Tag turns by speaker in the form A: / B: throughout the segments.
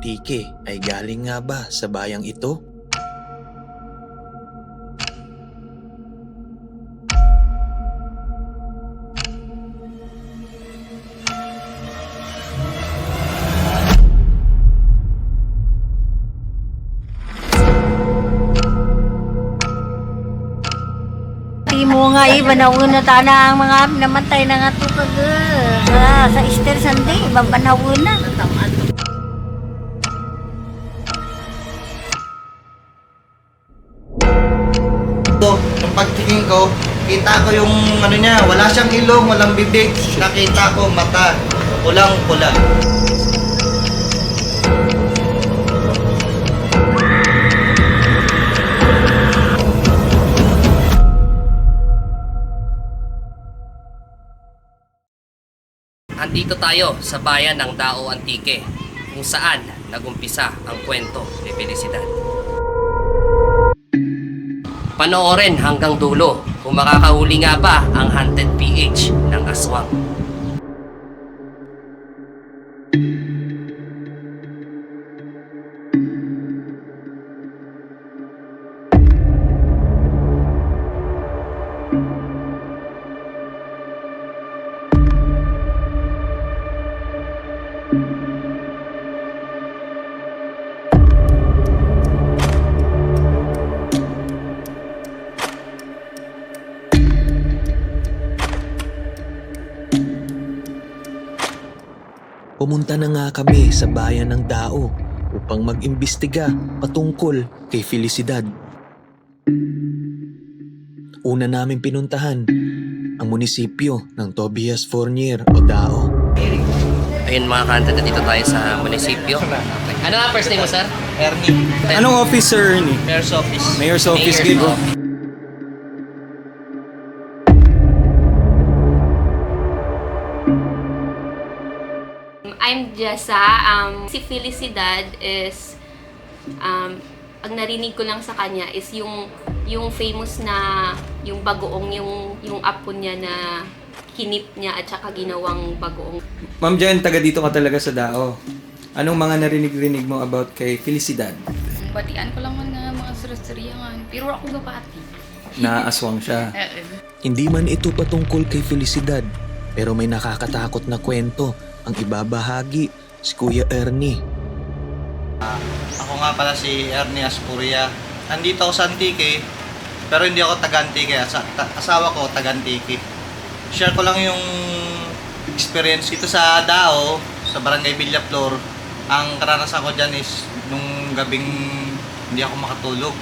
A: antike ay galing nga ba sa bayang ito?
B: Mo nga iba na una tana ang mga namatay na nga tutog ah, sa Easter Sunday, iba ba na
C: ko, nung pagtingin ko, kita ko yung ano niya, wala siyang ilong, walang bibig. Nakita ko mata, pulang pula.
D: Andito tayo sa bayan ng Dao Antique kung saan nagumpisa ang kwento ni Felicidad. Panoorin hanggang dulo kung makakahuli nga ba ang Hunted PH ng aswang.
A: Pumunta na nga kami sa bayan ng Dao upang mag-imbestiga patungkol kay Felicidad. Una namin pinuntahan ang munisipyo ng Tobias Fournier o Dao.
D: Ayun mga kanta, dito tayo sa munisipyo. Ano nga first name mo, sir?
C: Ernie,
E: Anong officer ni?
C: Mayor's Office.
E: Mayor's office,
D: Mayor's office.
F: I'm Jessa. Um, si Felicidad is, um, ang narinig ko lang sa kanya is yung yung famous na yung bagoong yung yung apo niya na kinip niya at saka ginawang bagoong.
E: Ma'am Jen, taga dito ka talaga sa Dao. Anong mga narinig-rinig mo about kay Felicidad?
G: Batian ko lang man nga mga sarasariyangan. Pero ako gapati.
E: Na aswang siya.
A: Hindi man ito patungkol kay Felicidad, pero may nakakatakot na kwento ang ibabahagi si Kuya Ernie.
C: Ako nga pala si Ernie Aspuria. Nandito ako sa Antique, pero hindi ako taga-Antique. Asa- ta- asawa ko taga-Antique. Share ko lang yung experience dito sa Dao, sa Barangay Villaflor. Ang karanasan ko dyan is nung gabing hindi ako makatulog.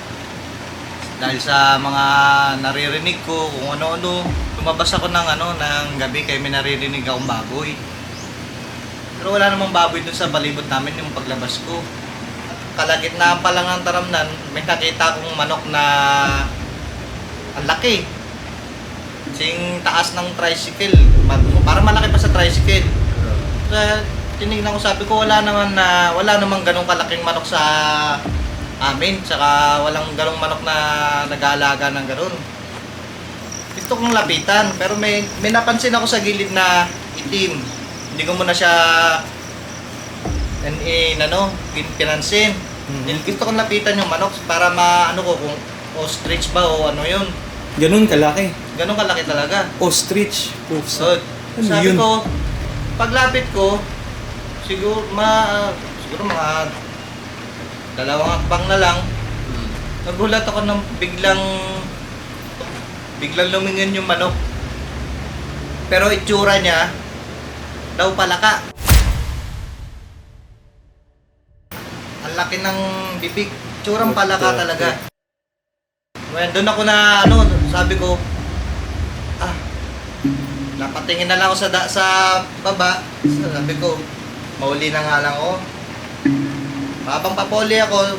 C: Dahil sa mga naririnig ko, kung ano-ano, lumabas ako ng ano, ng gabi kaya may naririnig akong baboy. Pero wala namang baboy dun sa palibot namin yung paglabas ko. Kalagitnaan pa lang ng taramnan, may nakita kong manok na ang laki. Sing taas ng tricycle. Parang malaki pa sa tricycle. Kaya tinignan ko sabi ko wala naman na wala namang ganong kalaking manok sa amin. Tsaka walang ganong manok na nag-aalaga ng ganon. Gusto kong lapitan pero may may napansin ako sa gilid na itim. Hindi ko muna siya in, in ano, pin- pinansin.
E: Mhm.
C: Gusto kong lapitan yung manok para maano ko kung ostrich ba o ano yun.
E: Ganun kalaki.
C: Ganun kalaki talaga.
E: Ostrich.
C: So,
E: Ano
C: sabi
E: yun?
C: ko, paglapit ko, siguro, ma, siguro mga dalawang hakbang na lang, nagulat ako ng biglang, biglang lumingin yung manok. Pero itsura niya, daw palaka. Ang laki ng bibig. Tsurang palaka talaga. Well, doon ako na, ano, sabi ko, ah, Napatingin na lang ako sa da, sa baba. Sabi ko, mauli na nga lang ako. Habang papuli ako,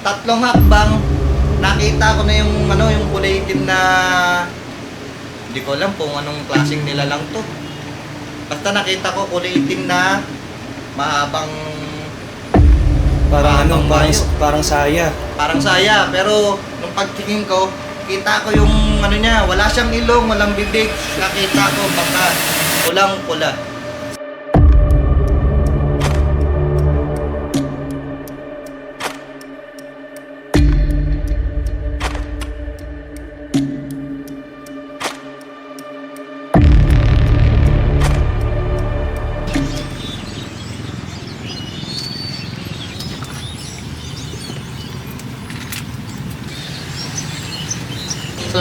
C: tatlong hakbang, nakita ko na yung ano, yung kulay itim na hindi ko alam kung anong klaseng nilalang to. Basta nakita ko kulay itim na mahabang
E: Parang ano, parang, parang saya.
C: parang saya pero nung pagtingin ko kita ko yung ano niya wala siyang ilong walang bibig. Nakita ko baka pulang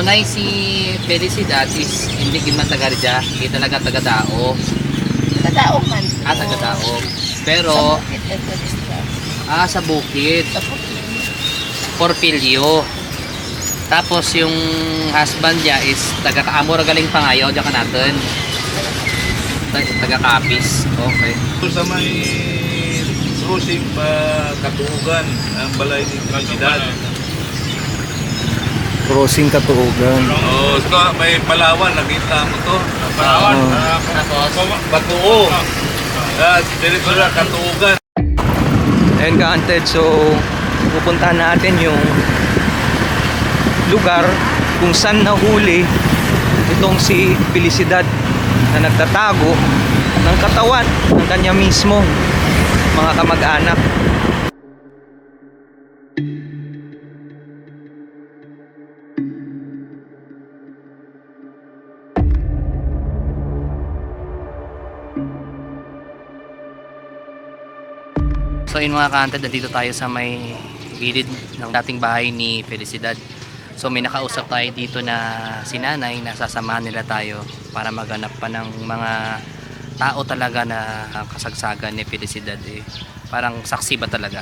D: nay si Felicidad is hindi gid man taga hindi talaga taga Dao.
B: Kadaog man.
D: Ah, taga Dao. Pero ah sa bukid,
B: Sa puti.
D: Porpilio. Tapos yung husband niya is taga Kaamor galing pangayo diyan ka natin. Taga, taga Kapis. Okay.
H: sa may crossing pa Katuugan ang balay ni Transidad.
E: Crossing Katuugan.
H: Oo, so may Palawan, nakita mo to. Palawan.
D: Tapos
H: Batuo. Ah, diretso na Katuugan.
E: Ayun ka-anted, so pupuntahan natin yung lugar kung saan nahuli itong si Felicidad na nagtatago ng katawan ng kanya mismo mga kamag-anak.
D: Yun mga kanted, nandito tayo sa may gilid ng dating bahay ni Felicidad. So may nakausap tayo dito na si nanay na sasamahan nila tayo para maghanap pa ng mga tao talaga na kasagsagan ni Felicidad eh. Parang saksi ba talaga?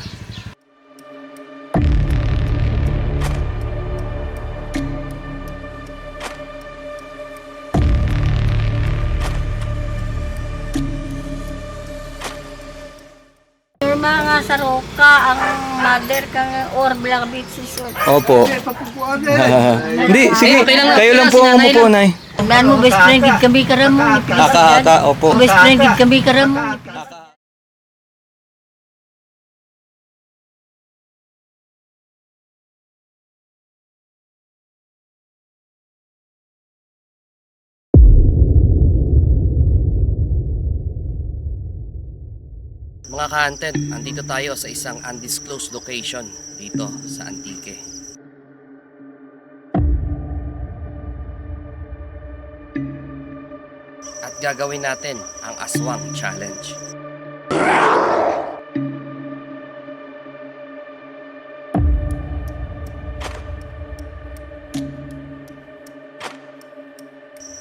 B: Mga saroka, ang mother kang or bilang bitsis.
E: Opo. Hindi, sige. Kayo lang po ang umupo, Nay.
B: Tandaan mo, best friend, gid kami karamo.
E: Aka, aka, opo.
B: Best friend, gid kami karamo.
D: Mga ka-hunted, andito tayo sa isang undisclosed location dito sa Antique. At gagawin natin ang Aswang Challenge.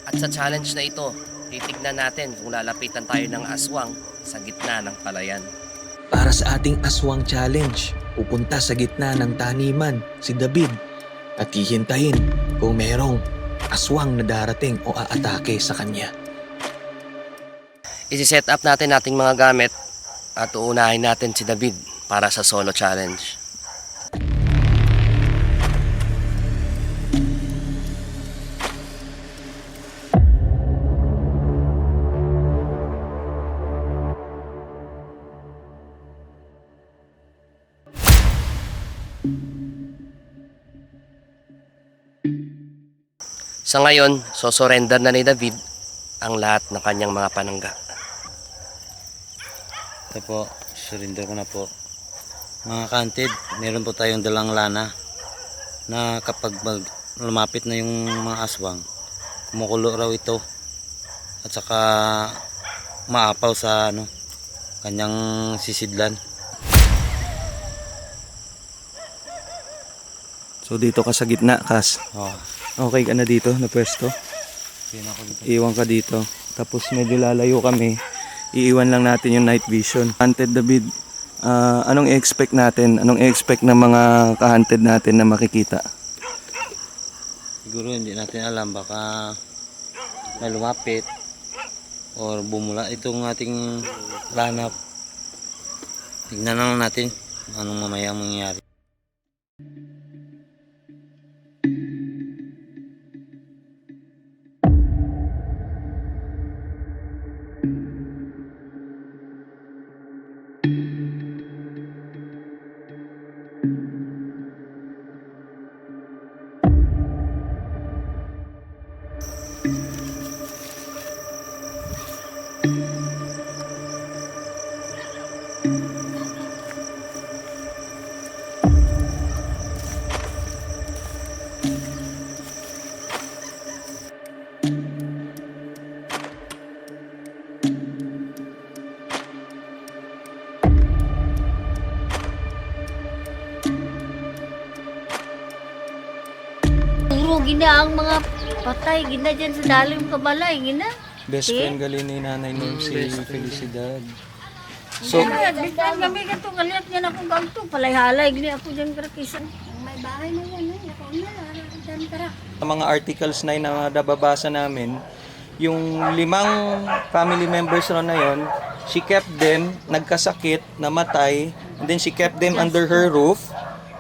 D: At sa challenge na ito, titignan natin kung lalapitan tayo ng aswang sa gitna ng palayan.
A: Para sa ating aswang challenge, pupunta sa gitna ng taniman si David at hihintahin kung merong aswang na darating o aatake sa kanya.
D: Isi-set up natin ating mga gamit at uunahin natin si David para sa solo challenge. Sa ngayon, so surrender na ni David ang lahat ng kanyang mga panangga.
I: Ito po, surrender ko na po. Mga kanted, meron po tayong dalang lana na kapag mag, lumapit na yung mga aswang, kumukulo raw ito at saka maapaw sa ano, kanyang sisidlan.
E: So dito ka sa gitna, Kas.
I: Oh,
E: Okay ka na dito, na pwesto. Iwan ka dito. Tapos medyo lalayo kami. Iiwan lang natin yung night vision. Hunted David, ah, anong i-expect natin? Anong i-expect ng mga ka-hunted natin na makikita?
I: Siguro hindi natin alam, baka may lumapit or bumula itong ating lanap. Tignan lang natin anong mamaya mangyayari.
B: Patay, gina dyan sa dalim kabalay, gina.
E: Best
B: Eh?
E: friend gali ni Nanay Norm
D: Mm,
E: si. Felicidad. So,
B: Kaya, bitan kami kato, kaliat nga na akong ganto, palay-halay, gini ako dyan karakisan. May bahay na yan, eh. Ako na, dyan kara.
E: Sa mga articles na yun na nababasa namin, yung limang family members ron na yon, she kept them, nagkasakit, namatay, and then she kept them under her roof.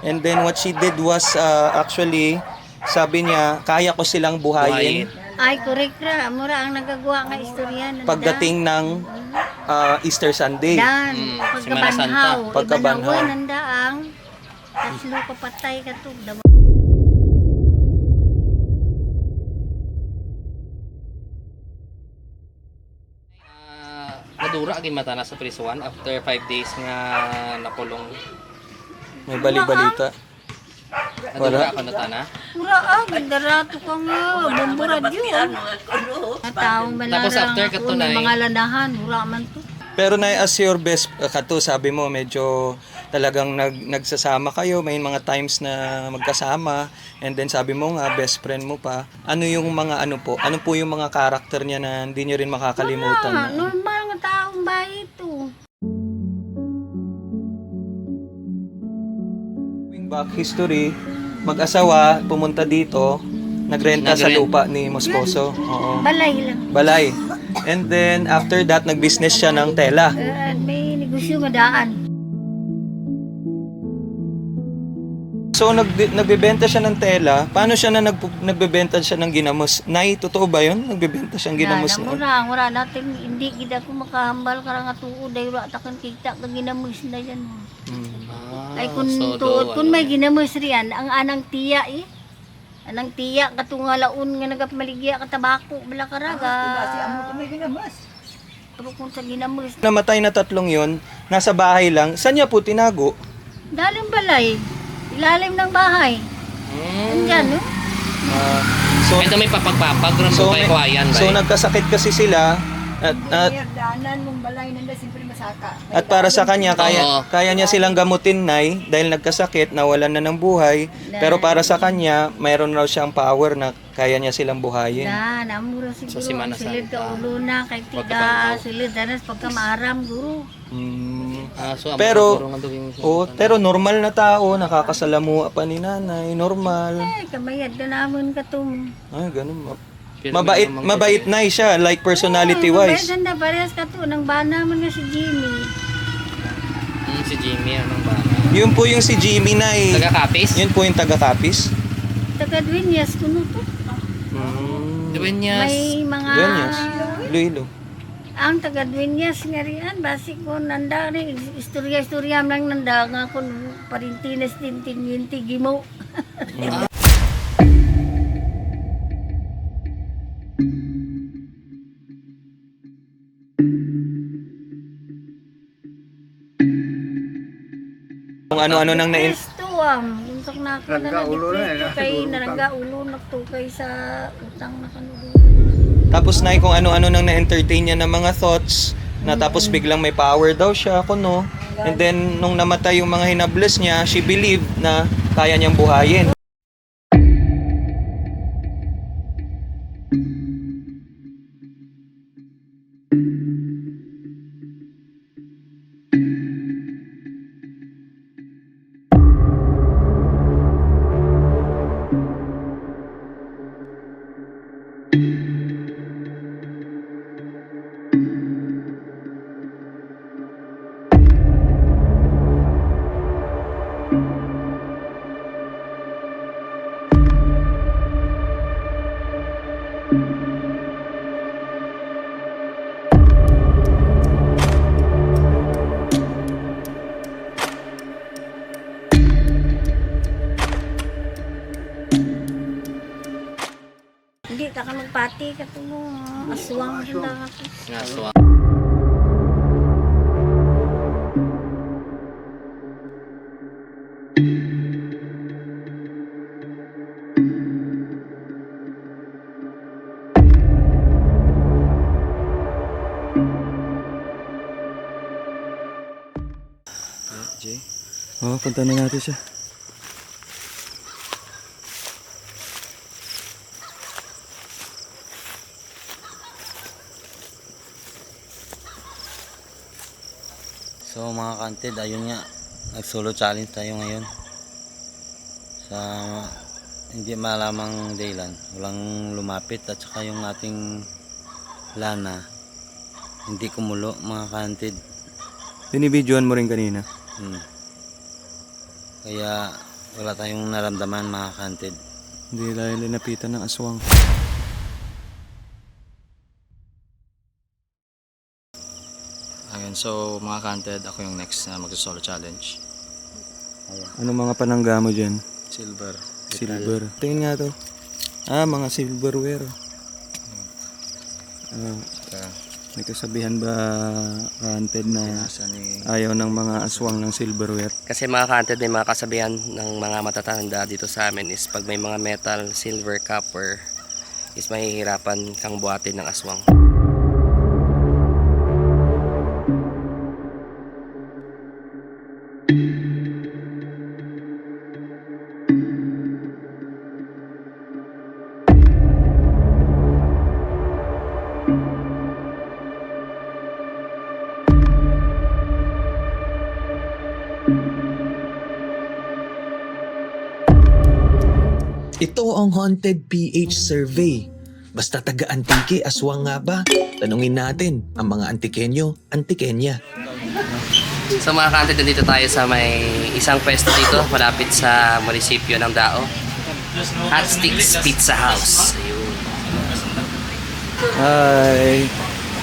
E: And then what she did was uh, actually, sabi niya, kaya ko silang buhayin,
B: Ay, correct ra. Mura ang nagagawa nga istorya.
E: pagdating ng uh, Easter Sunday.
B: Dan,
D: Mm,
B: pagkabanhaw.
D: Semana Santa.
E: Pagkabanhaw.
B: Ibanawan, nanda ang tatlo kapatay ka to. Dama-
D: Ah, nadura gid mata na sa prisuan after 5 days nga nakulong.
E: May balik-balita.
D: Nadura ka na ta na.
B: Mura ah, gandarato ka nga. Bumbura yun. Mga taong
D: Tapos
B: balarang
D: after
B: ako, may
D: eh.
B: mga lanahan. Mura man to.
E: Pero na as your best uh, kato sabi mo medyo talagang nag, nagsasama kayo may mga times na magkasama and then sabi mo nga best friend mo pa ano yung mga ano po ano po yung mga karakter niya na hindi niyo rin makakalimutan
B: Ah,
E: na,
B: normal
E: back history mag-asawa pumunta dito nagrenta sa lupa ni Moscoso oo
B: Balay lang.
E: balay and then after that nag-business siya ng tela
B: Uh, may negosyo nga daan.
E: So nag nagbebenta siya ng tela. Paano siya na nag nagbebenta siya ng ginamos? Nay, totoo ba 'yun? Nagbebenta siyang ginamos
B: Yan,
E: noon.
B: mura, mura natin, hindi kita ko makahambal karang nga tuod, dahil wala takan kita kang ginamos na yan.
E: Hmm.
D: Ah,
B: Ay kung
D: so,
B: tuod,
D: do,
B: kung
D: ano,
B: may ginamos riyan, ang anang tiya eh. Anang tiya, katungalaon nga nagapmaligya ka tabako, bala karaga. Pero kung sa ginamos,
E: Namatay na tatlong 'yon, nasa bahay lang. Saan niya po tinago?
B: dalim balay, ilalim ng bahay. Andyan, no?
E: Ah, so
D: Ito may papagpapag
E: so, may-
D: Kuayan ba?
E: so nagkasakit kasi sila at, at
B: Daanan mong balay nanda, siyempre.
E: At para sa kanya, kaya,
D: Oo.
E: kaya niya silang gamutin, Nay, dahil nagkasakit, nawalan na ng buhay. Pero para sa kanya, mayroon raw siyang power na kaya niya silang buhayin.
B: Na, namura siguro.
D: Sa Semana
B: silid
D: Santa.
B: ka ulo na, kay tiga, silid, danas pagka maaram, guro.
E: Mm.
D: Ah, so, ang
E: Pero-
D: mga
E: Oo, pero normal na tao, nakakasalamuha pa ni nanay, normal.
B: Eh, kamayad na naman ka tong.
E: Ay, ganun. Ma-
D: Pero
E: Mabait, mabait na siya, like personality wise.
B: Besan na parehas ka to, nang bana man nga si Jimmy.
D: Mm, si Jimmy, anong ba?
E: Yun po yung si Jimmy na eh.
D: Taga-Kapis?
E: Yun po yung taga-Kapis.
B: Taga Dueñas, kuno to.
E: Mm.
D: Dueñas.
B: May mga...
E: Dueñas. Iloilo.
B: Ang taga Dueñas nga riyan, basi ko nanda rin, istorya-istorya lang nanda nga kung parintinas din tinyinti gimo.
E: Kung ano-ano nang na
B: Kristo am, unsak na ako na nagipito kay narangga ulo nagtukay sa utang na kanulo.
E: Tapos na kung ano-ano nang na-entertain niya ng mga thoughts na tapos biglang may power daw siya, kuno. And then, nung namatay yung mga hinables niya, she believed na kaya niyang buhayin.
B: Magpati ka to mo aswang handa
D: so,
E: Oo, oh, punta na natin siya.
I: So kanted, ayun nga, nag-solo challenge tayo ngayon. Sa hindi malamang daylan, walang lumapit at saka yung ating lana hindi kumulo mga kanted.
E: Binibidyoan mo rin kanina.
I: Hmm. Kaya wala tayong naramdaman mga kanted.
E: Hindi dahil linapitan ng aswang.
J: Ayun, so mga kanted, ako yung next na mag-solo challenge.
E: Ano mga panangga mo dyan?
J: Silver.
E: Silver. Tingin nga to. Ah, mga silverware. Ah,
J: Kaya,
E: may kasabihan ba, Ranted, na ayaw ng mga aswang ng silverware?
D: Kasi mga kanted, may mga kasabihan ng mga matatanda dito sa amin is pag may mga metal, silver, copper, is mahihirapan kang buhatin ng aswang.
A: Ito ang Haunted PH Survey. Basta taga-antike, aswang nga ba? Tanungin natin ang mga antikenyo, antikenya.
D: So mga kanted, nandito tayo sa may isang pwesto dito, malapit sa munisipyo ng Dao. Hot Sticks Pizza House. Ayun.
E: Ay,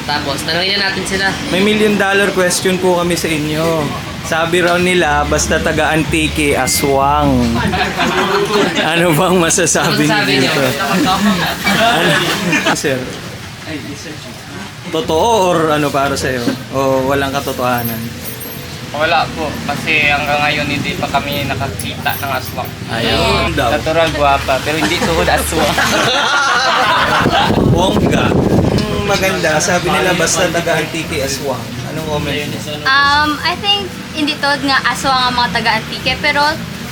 D: Tapos, tanongin na natin sila.
E: may million dollar question po kami sa inyo. Sabi raw nila, basta taga-antike, aswang. ano bang masasabi
D: Ano sabi
E: niyo dito? ano? Sir? Totoo or ano para sa'yo? O walang katotohanan?
K: Wala po, kasi hanggang ngayon hindi pa kami nakakita ng aswang.
E: Ayun daw.
K: Natural guwapa, pero hindi tuhod aswang.
E: Bongga. Mm, maganda. Sabi nila basta taga-antike, aswang. Anong comment niyo?
G: Um, I think hindi to nga aswang ang mga taga-antike, pero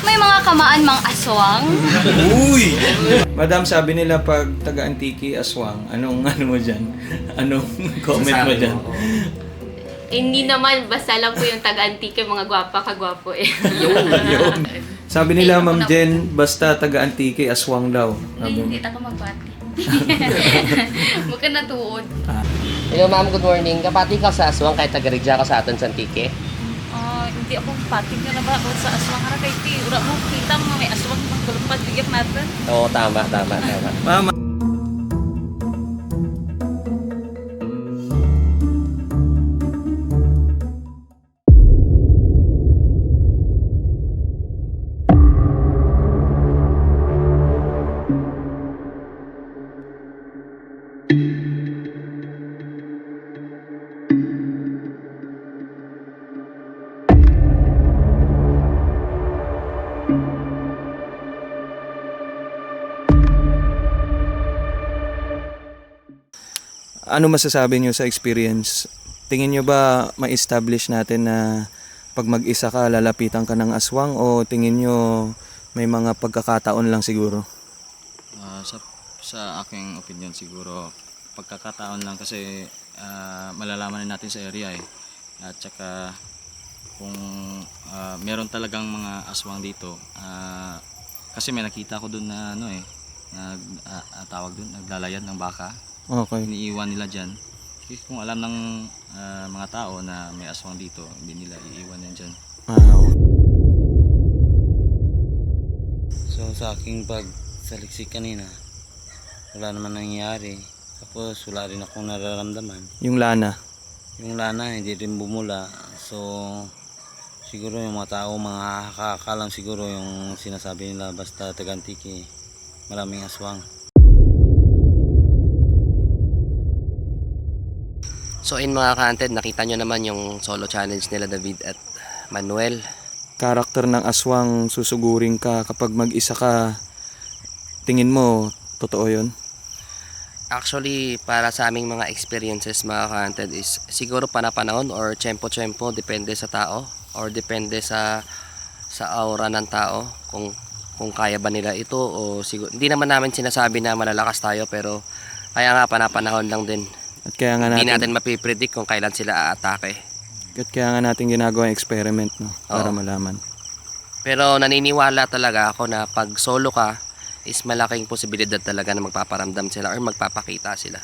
G: may mga kamaan mang aswang.
E: Uy! Madam, sabi nila pag taga-antike, aswang. Anong ano mo dyan? Anong comment mo dyan?
F: Eh, hindi naman, basta lang po yung taga-antike, mga gwapa kagwapo eh.
E: Yun. Sabi nila, Ma'am Jen, basta taga-antike, aswang daw. Sabi
G: Hindi ako magbati. Huwag ka natuod.
D: Hello ma'am, good morning. Kapati ka sa aswang kahit taga-rigya ka sa aton sa Antique.
G: Ah, hindi ako pating ka na ba ako sa aswang harap kay ti. Ura mo kita mga may aswang ng gulupad bigyan natin.
D: Oo, tama, tama, tama.
E: Mama. Ano masasabi niyo sa experience? Tingin niyo ba ma-establish natin na pag mag-isa ka, lalapitan ka ng aswang o tingin niyo may mga pagkakataon lang siguro?
J: Ah, sa, sa aking opinion siguro, pagkakataon lang kasi ah, malalaman na natin sa area eh. At saka kung ah, meron talagang mga aswang dito, ah, kasi may nakita ko doon na ano eh, nag, ah, tawag doon, naglalayan ng baka.
E: Okay.
J: Iniiwan nila dyan. Kasi kung alam ng ah, mga tao na may aswang dito, hindi nila iiwan yan dyan.
E: Ah,
I: So sa aking pagsaliksik kanina, wala naman nangyayari. Tapos wala rin akong nararamdaman.
E: yung lana.
I: Yung lana hindi rin bumula. So siguro yung mga tao, mga kakakalang siguro yung sinasabi nila basta tagantiki, maraming aswang.
D: So in mga kanted, nakita nyo naman yung solo challenge nila David at Manuel.
E: Karakter ng aswang susugurin ka kapag mag-isa ka. Tingin mo, totoo yun?
D: Actually, para sa aming mga experiences mga kanted is siguro panapanahon or tsempo-tsempo, depende sa tao or depende sa sa aura ng tao kung kung kaya ba nila ito o siguro hindi naman namin sinasabi na malalakas tayo pero kaya nga panapanahon lang din.
E: At kaya nga
D: Hindi
E: natin,
D: natin mapipredict kung kailan sila aatake.
E: At kaya nga natin ginagawa yung experiment, no? Para
D: Oo.
E: malaman.
D: Pero naniniwala talaga ako na pag solo ka, is malaking posibilidad talaga na magpaparamdam sila or magpapakita sila.